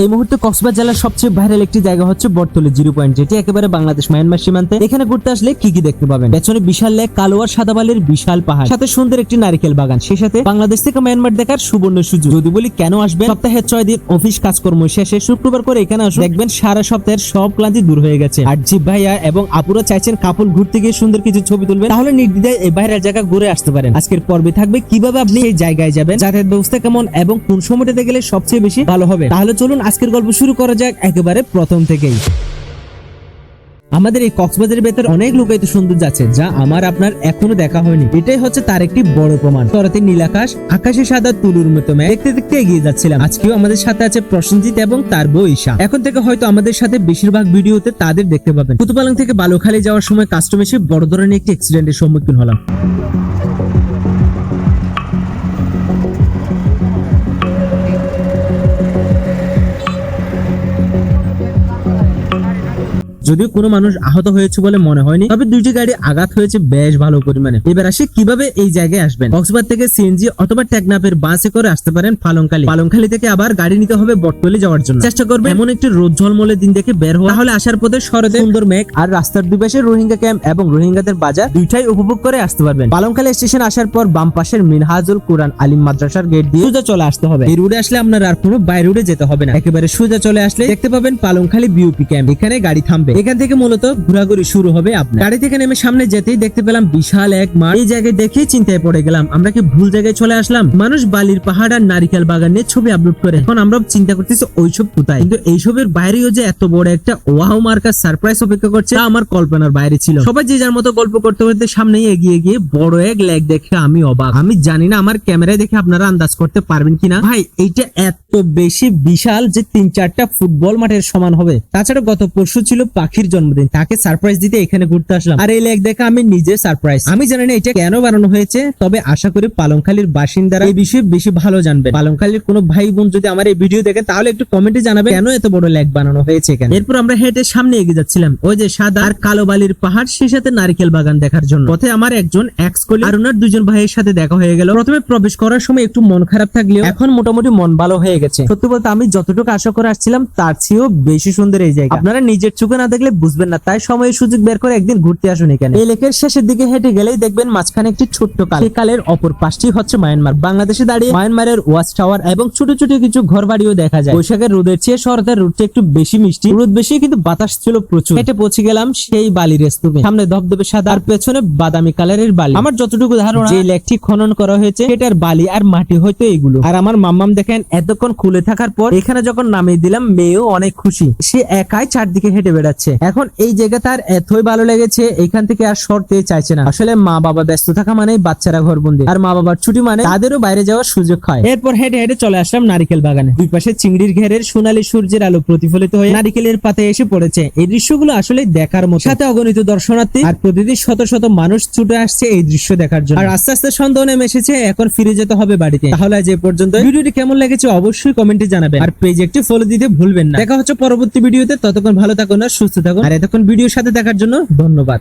এই মুহূর্তে কক্সবাজার জেলার সবচেয়ে ভাইরাল একটি জায়গা হচ্ছে বটতলি জিরো পয়েন্ট যেটি একেবারে বাংলাদেশ মায়ানমার সীমান্তে। এখানে ঘুরতে আসলে কি কি দেখতে পাবেন? পেছনে বিশাল লেক কালোয়ার সাদাবালির বিশাল পাহাড়, সাথে সুন্দর একটি নারিকেল বাগান। সেই সাথে বাংলাদেশ থেকে মায়ানমার দেখার সুবর্ণ সুযোগ। যদি বলি কেন আসবেন? সপ্তাহে ছয় দিন অফিস কাজকর্ম শেষে শুক্রবার করে এখানে আসুন। দেখবেন সারা সপ্তাহের সব ক্লান্তি দূর হয়ে গেছে। আর জি ভাইয়া এবং আপুরা চাইছেন কাপল ঘুরতে গিয়ে সুন্দর কিছু ছবি তুলবেন, তাহলে নির্দ্বিধায় এই বাইরের জায়গা ঘুরে আসতে পারেন। আজকের পর্বে থাকবে কীভাবে আপনি এই জায়গায় যাবেন, যাতায়াত ব্যবস্থা কেমন এবং কোন সময়টাতে গেলে সবচেয়ে বেশি ভালো হবে। তাহলে চলুন আজকের গল্প শুরু করা যাক একেবারে প্রথম থেকেই। আমাদের এই কক্সবাজারের ভেতর অনেক লোকায়িত সৌন্দর্য আছে, যা আমার আপনার এখনও দেখা হয়নি। এটাই হচ্ছে তার একটি বড় প্রমাণ। তরাতে নীলাকাশ, আকাশে সাদা তুলুর মতো দেখতে দেখতে এগিয়ে যাচ্ছিলাম। আজকেও আমাদের সাথে আছে প্রসেনজিৎ এবং তার বউ ঈশা। এখন থেকে হয়তো আমাদের সাথে বেশিরভাগ ভিডিওতে তাদের দেখতে পাবেন। কুতুপালং থেকে বালুখালী যাওয়ার সময় কাস্টম এসে বড় ধরনের একটি অ্যাক্সিডেন্টের সম্মুখীন হলাম। যদিও কোনো মানুষ আহত হয়েছে বলে মনে হয়নি, তবে দুইটি গাড়ি আঘাত হয়েছে বেশ ভালো পরিমাণে। এবার আসি কীভাবে এই জায়গায় আসবেন? কক্সবাজার থেকে সিএনজি অথবা টেকনাপের বাসে করে আসতে পারেন পালংখালী। পালংখালী থেকে আবার গাড়ি নিতে হবে বটতলি যাওয়ার জন্য। চেষ্টা করবেন এমন একটি রোদ ঝলমলে দিন দেখে বের হওয়া। তাহলে আসার পথে শরতে সুন্দর মেঘ আর রাস্তার দুই পাশে রোহিঙ্গা ক্যাম্প এবং রোহিঙ্গাদের বাজার দুইটাই উপভোগ করে আসতে পারবেন। পালংখালী স্টেশন আসার পর বাম পাশের মিনহাজুল কুরআন আলিম মাদ্রাসার গেট দিয়ে সোজা চলে আসতে হবে। এই রোডে আসলে আপনার আর কোনো বাই রোডে যেতে হবে না। একেবারে সোজা চলে আসলে দেখতে পাবেন পালংখালী বিউপি ক্যাম্প। এখানে গাড়ি থামবে। এখান থেকে মূলত ঘোরাঘুরি শুরু হবে আপনার। গাড়ি থেকে নেমে সামনে যেতেই দেখতে পেলাম বিশাল এক মাঠ। এই জায়গায় দেখেই চিন্তায় পড়ে গেলাম, আমরা কি ভুল জায়গায় চলে আসলাম? মানুষ বালির পাহাড় আর নারিকেল বাগান নিয়ে ছবি আপলোড করে। এখন আমরা চিন্তা করতেছি ওইসব কোথায়? কিন্তু এইসবের বাইরেও যে এত বড় একটা ওয়াও মার্কার সারপ্রাইজ অপেক্ষা করছে, তা আমার কল্পনার বাইরে ছিল। সবাই যে যার মতো গল্প করতে করতে সামনে এগিয়ে গিয়ে বড় এক লেগ দেখে আমি অবাক। আমি জানি না আমার ক্যামেরায় দেখে আপনারা আন্দাজ করতে পারবেন কিনা। ভাই, এইটা এত বেশি বিশাল যে তিন চারটা ফুটবল মাঠের সমান হবে। তাছাড়া গত পরশু ছিল পাখির জন্মদিন, তাকে সারপ্রাইজ দিতে এখানে ঘুরতে আসলাম। আর এই লেক দেখে আমি নিজে সারপ্রাইজ আমি জানি না এটা কেন বানানো হয়েছে, তবে আশা করি পালংখালীর বাসিন্দারা এই বিষয়ে বেশি ভালো জানবে। পালংখালীর কোনো ভাই বোন যদি আমার এই ভিডিও দেখে, তাহলে একটু কমেন্টে জানাবে কেন এত বড় লেক বানানো হয়েছে এখানে। এরপর আমরা হেঁটে সামনে এগিয়ে যাচ্ছিলাম। ওই যে সাদা আর কালো বালির পাহাড়, সেই সাথে নারকেল বাগান দেখার জন্য। পথে আমার একজন এক্স কলি আর ওনার দুজন ভাইয়ের সাথে দেখা হয়ে গেল। প্রথমে প্রবেশ করার সময় একটু মন খারাপ থাকলেও এখন মোটামুটি মন ভালো হয়ে গেছে। সত্যি বলতে আমি যতটুকু আশা করে আসছিলাম, তার চেয়েও বেশি সুন্দর এই জায়গা। আপনারা নিজের চোখে না দেখলে বুঝবেন না তাই সময় সুযোগ বের করে একদিন ঘুরতে আসুন এখানে। এই লেকের শেষের দিকে হেঁটে গেলেই দেখবেন মাঝখানে একটি ছোট্ট কাল। সেই কালের অপর পাশটি হচ্ছে মায়ানমার। বাংলাদেশে দাঁড়িয়ে মায়ানমারের ওয়াচ টাওয়ার এবং ছোট ছোট কিছু ঘর বাড়িও দেখা যায়। বৈশাখের রোদের চেয়ে শরতের রোদটা একটু বেশি মিষ্টি। রোদ বেশি কিন্তু বাতাস ছিল প্রচুর। হেঁটে পৌঁছে গেলাম সেই বালির স্তূপে। সামনে ধবধবে সাদা আর পেছনে বাদামি কালারের বালি। আমার যতটুকু ধারণা যে লেকটি খনন করা হয়েছে সেটার বালি আর মাটি হয়তো এগুলো। আর আমার মাম্মাম দেখেন এতক্ষণ খুলে থাকার পর এখানে যখন নামিয়ে দিলাম মেয়েও অনেক খুশি। সে একাই চারদিকে হেঁটে বেড়াচ্ছে। এখন এই জায়গা তার এতই ভালো লেগেছে, এখান থেকে আর সরতে চাইছে না। আসলে মা বাবা ব্যস্ত থাকা মানেই বাচ্চারা ঘরবন্দি। আর মা বাবার ছুটি মানে তাদেরও বাইরে যাওয়ার সুযোগ হয়। এরপর হেঁটে হেঁটে চলে আসলাম নারিকেল বাগানে। দুই পাশে চিংড়ির ঘেরের সোনালী সূর্যের আলো প্রতিফলিত হয়ে নারিকেলের পাতে এসে পড়েছে। এই দৃশ্যগুলো আসলে দেখার মতো। সাথে অগণিত দর্শনার্থী আর প্রতিদিন শত শত মানুষ ছুটে আসছে এই দৃশ্য দেখার জন্য। আর আস্তে আস্তে সন্দেহ নেমে এসেছে, এখন ফিরে যেতে হবে বাড়িতে। তাহলে এ পর্যন্ত। ভিডিওটি কেমন লেগেছে অবশ্যই কমেন্টে জানাবেন। আর পেজ একটি ফলো দিতে ভুলবেন না। দেখা হচ্ছে পরবর্তী ভিডিওতে। ততক্ষণ ভালো থাকুন আর সুস্থ থাকুন। আর এতক্ষণ ভিডিওর সাথে দেখার জন্য ধন্যবাদ।